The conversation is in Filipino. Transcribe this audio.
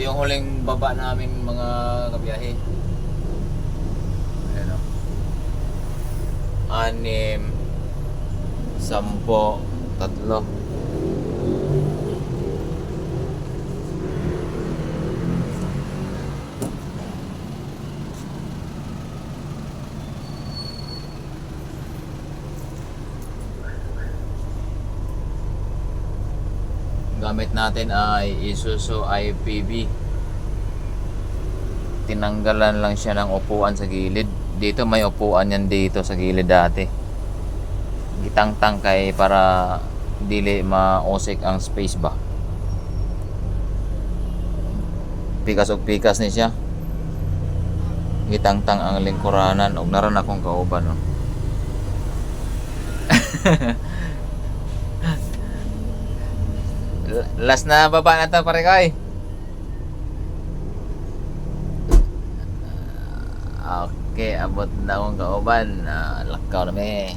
Ito yung huling baba namin mga kabiyahe. Ayan o. Anim. Sampo. Tatlo. Gamit natin ay Isuzu IPV tinanggalan lang siya ng upuan sa gilid. Dito may upuan yan dito sa gilid dati. Gitangtang kay para dili mausik ang space ba. Pikas og pikas ni siya. Gitangtang ang lingkuranan. Og naran akong kauban no Last na baba na to pare koy. Okay, abot na akong kauban. Uh, lakaw na me.